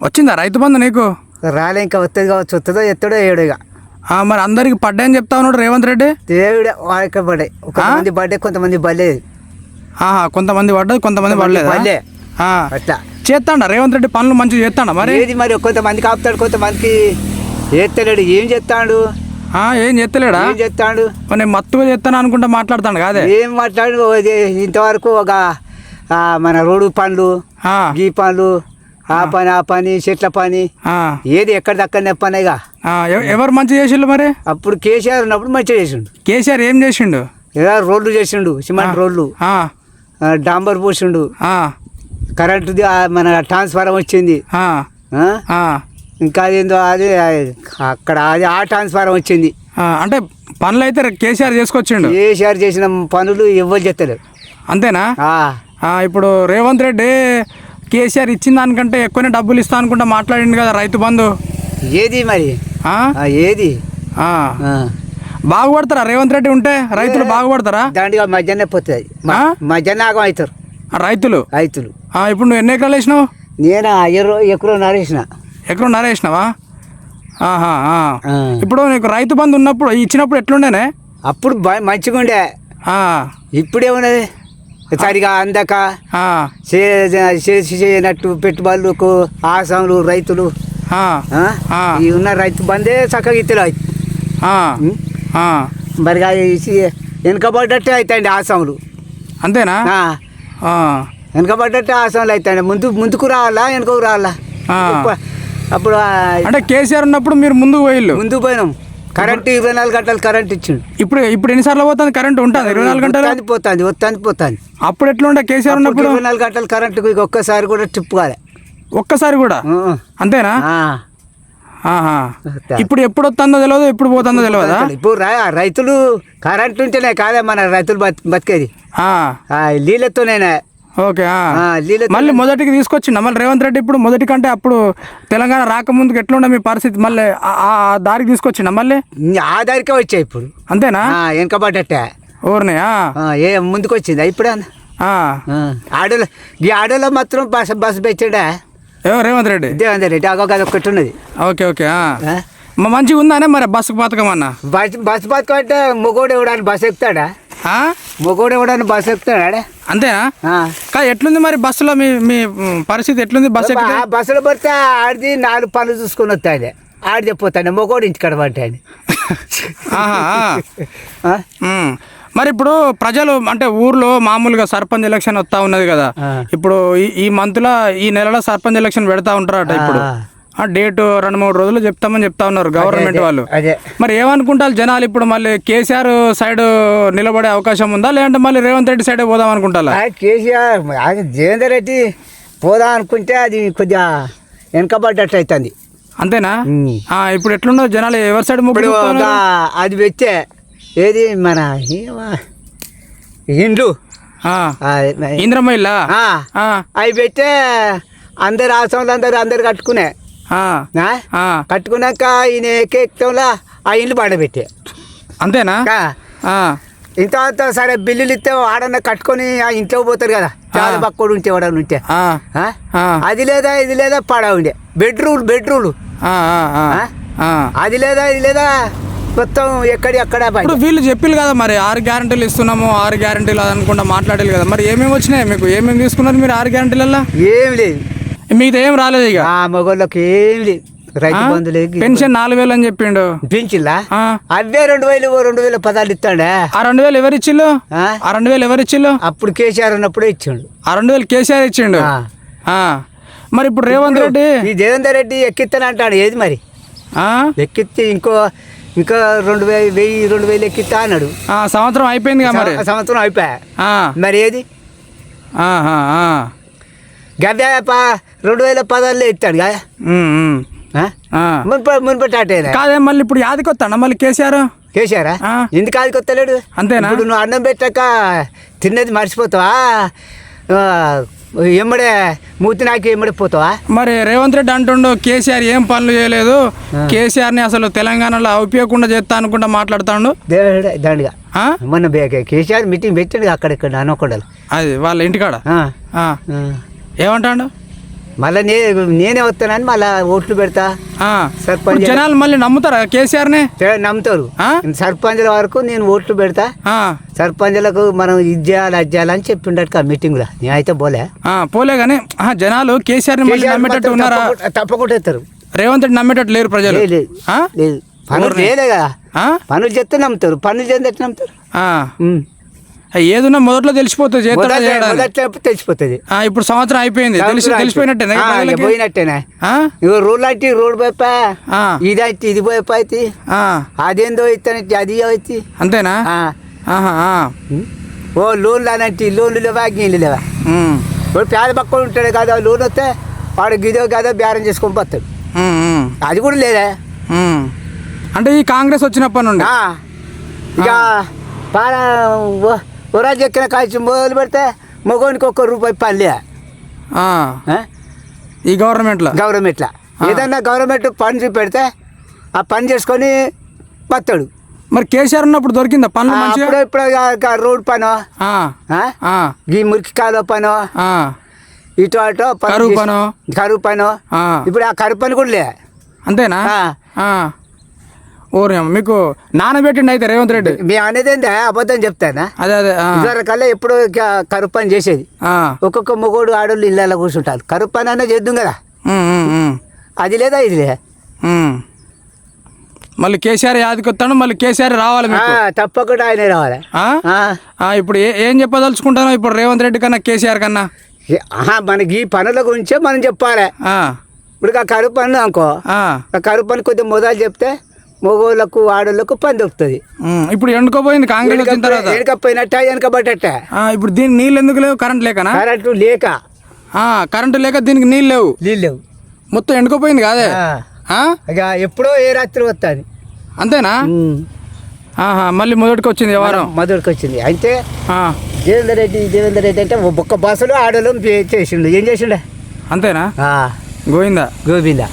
వచ్చిందా రైతు బంధు నీకు? రాలే ఇంకా వస్తుంది కావచ్చు వస్తుందో ఎత్తడో ఏడో ఇక ఆ, మరి అందరికి పడ్డాయని చెప్తా ఉన్నాడు రేవంత్ రెడ్డి? దేవుడే వాడికి పడే కొంతమంది పడ్డే కొంతమంది పడలేదు. ఆహా కొంతమంది పడ్డది కొంతమంది పడలేదా? పడలే. అట్లా. చేస్తాడా రేవంత్ రెడ్డి పనులు మంచిగా చేస్తాడా మరి? ఏది మరి కొంతమందికి ఆపుతాడు కొంతమందికి ఏత్తలేడు ఏం చెప్తాడు ఆ, ఏం చేస్తలేడా ఏం చెప్తాడు మరి నేను మత్తుగా చేస్తాను అనుకుంటా మాట్లాడతాను కాదే? ఏం మాట్లాడు? ఇంతవరకు ఒక మన రోడ్డు పనులు గీ పనులు ఆ పని ఆ పని చెట్ల పని ఏది ఎక్కడ దక్కనే పనిగా ఆ, ఎవ- ఎవరు మంచి చేసిండు మరి? అప్పుడు కేసీఆర్ ఉన్నప్పుడు మంచిగా చేసిండు. కేసీఆర్ ఏం చేసిండు? ఏదో రోడ్లు చేసిండు సిమెంట్ రోడ్లు. డాంబర్ పోసిండు. కరెంటుది మన ట్రాన్స్ఫారం వచ్చింది. ఇంకా అదేందో అది అక్కడ అది ఆ ట్రాన్స్ఫారం వచ్చింది. అంటే పనులు అయితే కేసీఆర్ చేసుకొచ్చిండు? కేసీఆర్ చేసిన పనులు ఎవ్వరు చెత్తలేరు. అంతేనా? ఇప్పుడు రేవంత్ రెడ్డి కేసీఆర్ ఇచ్చిన దానికంటే ఎక్కువనే డబ్బులు ఇస్తా అనుకుంటా మాట్లాడిండు కదా రైతు బంధు. ఏది మరి? ఏది. బాగుపడతారా రేవంత్ రెడ్డి ఉంటే రైతులు బాగుపడతారా? దాంట్లో మధ్యాహ్నం పోతుంది? మధ్యాహ్నం ఆగం అవుతారు. రైతులు? రైతులు. ఇప్పుడు నువ్వు ఎన్ని ఎకరాలు వేసినావు? నేను ఎక్కడో నరేసిన ఎక్కడ నరేసినావా. ఇప్పుడు నీకు రైతు బంధు ఉన్నప్పుడు ఇచ్చినప్పుడు ఎట్లుండేనే? అప్పుడు మంచిగా ఉండే ఆ, ఇప్పుడేమున్నది? సరిగా అందక ఆ, చే- చేసి చేయనట్టు పెట్టుబడులకు ఆసాములు రైతులు. ఈ ఉన్న రైతు బందే చక్కగా ఇత్తలేవు ఆ, ఆ. మరి అది ఇసి వెనుకబడ్డట్టే అవుతాయండి ఆసాములు. అంతేనా? వెనుకబడ్డట్టే ఆసాములు అవుతాయండి ముందు ముందుకు రావాలా వెనుకకు రావాలా? అప్పుడు అంటే కేసీఆర్ ఉన్నప్పుడు మీరు ముందుకు పోయిల్లు ముందుకు పోయినాం. కరెంట్ ఇరవై నాలుగు గంటలు కరెంట్ ఇచ్చిండు. ఇప్పుడు ఇప్పుడు ఎన్నిసార్లు పోతుంది? కరెంట్ ఉంటుంది. ఇరవై నాలుగు గంటలు? పోతుంది వస్తుంది పోతుంది. అప్పుడు ఎట్లుండే? కేసీఆర్ ఉన్నప్పుడు? ఇరవై నాలుగు గంటలు కరెంటుకు ఇక ఒక్కసారి కూడా ట్రిప్ కాలే. ఒక్కసారి కూడా. అంతేనా. ఇప్పుడు ఎప్పుడు వస్తుందో తెలియదు ఎప్పుడు పోతుందో తెలియదా ఇప్పుడు రైతులు కరెంట్ ఉంటేనే కాదే మన రైతులు బత్- బతికేది. నీళ్ళతోనేనే ఓకే ఆ. ఆ, మళ్ళీ మొదటికి తీసుకొచ్చిండ మళ్ళీ రేవంత్ రెడ్డి ఇప్పుడు మొదటి కంటే అప్పుడు తెలంగాణ రాకముందుకు ఎట్లుండే మీ పరిస్థితి? మళ్ళీ ఆ- ఆ ఆ దారికి తీసుకొచ్చిండ మళ్ళీ? ఆధారికే వచ్చాయి ఇప్పుడు. అంతేనా? ఆ, వెనకబడ్డట్టే. ఊరిని ఆ, ఆ, ఏ ముందుకు వచ్చింది ఇప్పుడే ఆ. ఆడలో ఈ ఆడలో మాత్రం బస్ బస్సు పెట్టాడా? రేవంత్ రెడ్డి? దేవేంద్ర రెడ్డి అగో అది ఒకటి ఉన్నది ఓకే ఓకే ఆ. ఆ? మ- మంచిగా ఉందానే మరి బస్సుకు పథకం అన్న? బస్ బస్ బతుకు అంటే మొగోడు ఎవడాన్ని బస్సు ఎక్కుతాడా? ఆ? మొగోడు ఎవడాన్ని బస్సు ఎక్కుతాడా అంతేనా. కా ఎట్లుంది మరి బస్సులో మీ మీ పరిస్థితి ఎట్లుంది? బస్సు బస్సులో పడితే ఆడిది నాలుగు పనులు చూసుకొని వస్తాడు ఆడితే పోతాడు మొగోడు ఇంటికాడ. మ్. మరి ఇప్పుడు ప్రజలు అంటే ఊర్లో మామూలుగా సర్పంచ్ ఎలక్షన్ వస్తా ఉన్నది కదా. ఇప్పుడు ఈ- ఈ మంత్లో ఈ నెలలో సర్పంచ్ ఎలక్షన్ పెడతా ఉంటారట ఇప్పుడు. డేట్ రెండు మూడు రోజులు చెప్తామని చెప్తా ఉన్నారు గవర్నమెంట్ వాళ్ళు. అదే. మరి ఏమనుకుంటారు జనాలు ఇప్పుడు మళ్ళీ కేసీఆర్ సైడ్ నిలబడే అవకాశం ఉందా? లేదంటే మళ్ళీ రేవంత్ రెడ్డి సైడ్ పోదాం అనుకుంటారా? ఆ కేసీఆర్ దేవేందర్ రెడ్డి పోదాం అనుకుంటే అది కొద్దిగా వెనకబడ్డట్టు అవుతుంది అంతేనా? ఇప్పుడు ఎట్లుండో జనాలు? ఎవరి సైడ్ ముగ్గురు అది పెట్టే ఏది మన ఇండ్లు. ఇంద్రమ్మ ఇల్లా అవి పెట్టే అందరు ఆశ్రమాలు అందరు అందరు కట్టుకునే. కట్టుకున్నాక ఈయన ఎక్కేక్తంలో ఆ ఇండ్లు పండబెట్టే. అంతేనా? ఇంత అంత సరే బిల్లులు ఇస్తే ఆడన్న కట్టుకొని ఆ ఇంట్లో పోతారు కదా చాలా పక్కడు ఉంటే వాడని ఉంటే. అది లేదా ఇది లేదా పడ ఉండే. బెడ్రూమ్? ఆ. అది లేదా ఇది లేదా మొత్తం ఎక్కడి అక్కడ ఇప్పుడు వీళ్ళు చెప్పిల్లు కదా మరి ఆరు గ్యారంటీలు ఇస్తున్నాము ఆరు గ్యారంటీలు అనుకుంటా మాట్లాడాలి కదా. మరి ఏమేమి వచ్చినాయి మీకు? ఏమేమి తీసుకున్నారు మీరు ఆరు గ్యారంటీలల్లో? ఏం లేదు. మీకు ఏం రాలేదు ఇక. ఆ మగోళ్ళకి ఏం లేదు రైతు పెన్షన్ నాలుగు వేలు అని చెప్పిండు. పెంచిల్లా. అవే రెండు వేలు రెండు వేల పదాలు ఇస్తాడా? ఆ రెండు వేలు ఎవరు ఇచ్చిల్లు ఆ? రెండు వేలు ఎవరు ఇచ్చిల్లు అప్పుడు కేసీఆర్ ఉన్నప్పుడే ఇచ్చాడు. ఆ రెండు వేలు కేసీఆర్ ఇచ్చిండు. మరి ఇప్పుడు రేవంత్ రెడ్డి? ఈ దేవేందర్ రెడ్డి ఎక్కిస్తానంటాడు ఏది మరి? ఆ? ఎక్కిస్తే ఇంకో ఇంకా రెండు వేలు వెయ్యి రెండు వేలు ఎక్కిస్తా అన్నాడు. ఆ, సంవత్సరం అయిపోయింది మరి. సంవ- సంవత్సరం అయిపోయా? ఆ. మరి ఏది. గవ్య ప- రెండు వేల పదాల్లో ఇస్తాడు కదా మున్పటి అటేనా కాదే మళ్ళీ ఇప్పుడు యాదికి వస్తాడా మళ్ళీ కేసీఆర్? కేసారా ఆ. ఎందుకు ఆదికి వస్తలేడు అంతేనా? ఇప్పుడు నువ్వు అన్నం పెట్టాక తిన్నది మర్చిపోతావా? ఎమ్మడే మూతి నాకి ఎమ్మడే పోతావా? మరి రేవంత్ రెడ్డి అంటుండు కేసీఆర్ ఏం పనులు చేయలేదు. కేసీఆర్ని అసలు తెలంగాణలో అవుపియకుండా చేస్తా అనుకుంటా మాట్లాడుతాడు. దండిగా? మొన్న కేసీఆర్ మీటింగ్ పెట్టాడు అక్కడిక్కడ అనుకోడాలి. అది వాళ్ళ ఇంటికాడ. ఏమంటాడు? మళ్ళీ నే నేనే వస్తానని మళ్ళీ ఓట్లు పెడతా. సర్పంచ్ జనాలు మళ్ళీ నమ్ముతారా కేసీఆర్నే? తే- నమ్ముతారు? సర్పంచుల వరకు నేను ఓట్లు పెడతా. సర్పంచులకు మనం ఇది చేయాలి అది చేయాలని చెప్పిండట ఆ మీటింగ్లో. నేనైతే పోలే. పోలే కానీ జనాలు కేసీఆర్ నమ్మేటట్టు ఉన్నారా? తప్పకుండా- ఎత్తారు. రేవంత్ రెడ్డి నమ్మేటట్టు లేరు ప్రజలు? లేదు, పనులు. చేయలే కదా? పనులు చేస్తే నమ్ముతారు. పనులు చేస్తే నమ్ముతారు. ఏదున్నా మొదట్లో తెలిసిపోతుంది తెలిసిపోతుంది? ఆ, ఇప్పుడు సంవత్సరం అయిపోయింది. తెలిసి తెలిసిపోయినట్టేనా పోయినట్టేనా. రోడ్ అంటే రోడ్ పోయిపా ఆ. ఇది అయితే ఇది పోయిపా అయితే? ఆ. అదేందో ఇస్తానంటే అది అయితే? అంతేనా. ఓ లోన్ లానంటే లోన్లు లేవా గీళ్ళు లేవా. వాడు పేద పక్కన ఉంటాడు కదా లోన్ వస్తే వాడు గిదో కదా బేరం చేసుకొని పోతాడు. అది కూడా లేదా. అంటే ఈ కాంగ్రెస్ వచ్చినప్పటి నుండి? ఇక పాల ఉరాజు ఎక్కిన కాల్చి మొదలు పెడితే మగోనికి ఒక్క రూపాయి పల్లె. ఆ. ఈ గవర్నమెంట్లో? గవర్నమెంట్లో. ఏదన్నా గవర్నమెంట్ పని చూపెడితే ఆ పని చేసుకొని బతాడు మరి కేసీఆర్ ఉన్నప్పుడు దొరికిందా పనులు ఇప్పుడు ఇక రోడ్ పనో. ఈ మురికి కాలువ పనో. ఇటు అటు కరువు పనో? కరువు పనో. ఇప్పుడు ఆ కరువు పని కూడా లే. అంతేనా? ఆ. ఆ. ఓరి అమ్మ, మీకు నానబెట్టిండి అయితే రేవంత్ రెడ్డి మేము అనేది ఏందా అబద్ధం చెప్తానా అదే అదే ఆ. ఇదివరకల్లా ఎప్పుడు కరువు పని చేసేది. ఒక్కొక్క మొగోడు ఆడోళ్ళు ఇళ్ళలో కూర్చుంటారు కరువు పని అన్నా చేద్దాం కదా. అది లేదా ఇది లేదా. మళ్ళీ కేసీఆర్ యాదికి వస్తాడు మళ్ళీ కేసీఆర్ రావాలి తప్పకుండా ఆయనే రావాలి ఇప్పుడు ఏ- చెప్పదలుచుకుంటాను ఇప్పుడు రేవంత్ రెడ్డి కన్నా కేసీఆర్ కన్నా మనకి ఈ పనుల గురించే మనం చెప్పాలి. ఇప్పుడు ఆ కరువు పని అనుకో కరువు పని కొద్దిగా మొదలు చెప్తే మగోళ్ళకు ఆడోళ్ళకు పని దొరుకుతుంది. ఇప్పుడు ఎండుకోపోయింది కాంగ్రెస్ వచ్చిన తర్వాత? వెనకపోయినట్ట వెనకబడ్డట ఆ, ఇప్పుడు దీనికి నీళ్ళు ఎందుకు లేవు? కరెంట్ లేకనా? కరెంటు లేక. కరెంటు లేక దీనికి నీళ్ళు లేవు? నీళ్ళు లేవు. మొత్తం ఎండుకోపోయింది కాదే? ఇక ఎప్పుడో ఏ రాత్రి వస్తుంది అంతేనా? మళ్ళీ మొదటికి వచ్చింది వ్యవహారం మొదటికి వచ్చింది. అయితే దేవేందర్ రెడ్డి దేవేందర్ రెడ్డి అంటే ఒక్క బస్సులో ఆడోళ్ళం చేసిండు. ఏం చేసిండే? అంతేనా? గోవిందా? గోవిందా.